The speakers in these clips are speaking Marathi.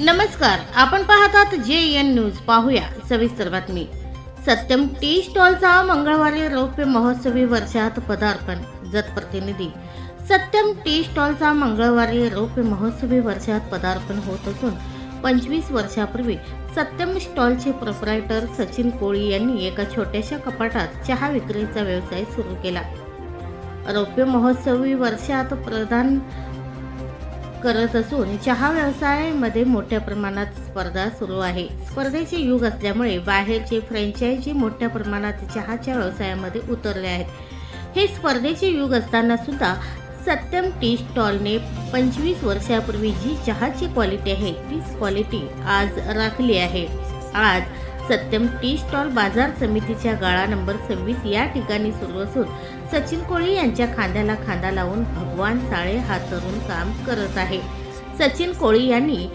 नमस्कार आपण पाहतात जे एन न्यूज. पाहूया सविस्तर बातमी. सत्यम टी स्टॉलचा मंगळवारी रौप्य महोत्सवी वर्षात पदार्पण जत प्रतिनिधी. सत्यम टी स्टॉलचा मंगळवारी रौप्य महोत्सवी वर्षात पदार्पण होत असून पंचवीस वर्षापूर्वी सत्यम स्टॉलचे प्रोपरायटर सचिन कोळी यांनी एका छोट्याशा कपाटात चहा विक्रीचा व्यवसाय सुरू केला. रौप्य महोत्सवी वर्षात प्रधान करत असून चहा व्यवसायामध्ये मोठ्या प्रमाणात स्पर्धा सुरू आहे. स्पर्धेचे युग असल्यामुळे बाहेरचे फ्रँचायझी मोठ्या प्रमाणात चहाच्या व्यवसायामध्ये उतरले आहेत. हे स्पर्धेचे युग असताना सुद्धा सत्यम टी स्टॉलने पंचवीस वर्षापूर्वी जी चहाची क्वालिटी आहे तीच क्वालिटी आज राखली आहे. आज सत्यम टी स्टॉल बाजार समितीच्या गाळा नंबर सव्वीस या ठिकाणी सुरू असून सचिन कोळी यांच्या खांद्याला खांदा लावून भगवान साळे हा तरुण काम करत आहे. सचिन कोळी यांनी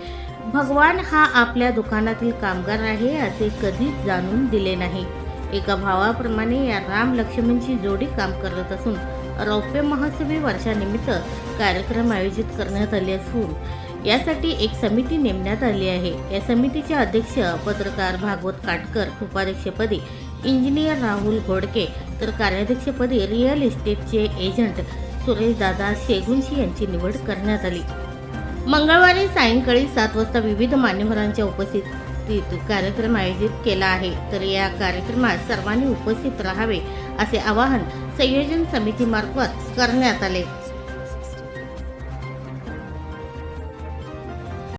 भगवान हा आपल्या दुकानातील कामगार आहे असे कधीच जाणून दिले नाही. एका भावाप्रमाणे या राम लक्ष्मणची जोडी काम करत असून रौप्य महोत्सवी वर्षानिमित्त कार्यक्रम आयोजित करण्यात आले असून यासाठी एक समिती नेमण्यात आली आहे. या समितीचे अध्यक्ष पत्रकार भागवत काटकर उपाध्यक्षपदी इंजिनियर राहुल घोडके तर कार्याध्यक्षपदी रिअल इस्टेटचे एजंट सुरेशदादा शेगुंशी यांची निवड करण्यात आली. मंगळवारी सायंकाळी सात वाजता विविध मान्यवरांच्या उपस्थितीत कार्यक्रम आयोजित केला आहे. तर या कार्यक्रमात सर्वांनी उपस्थित राहावे असे आवाहन संयोजन समितीमार्फत करण्यात आले.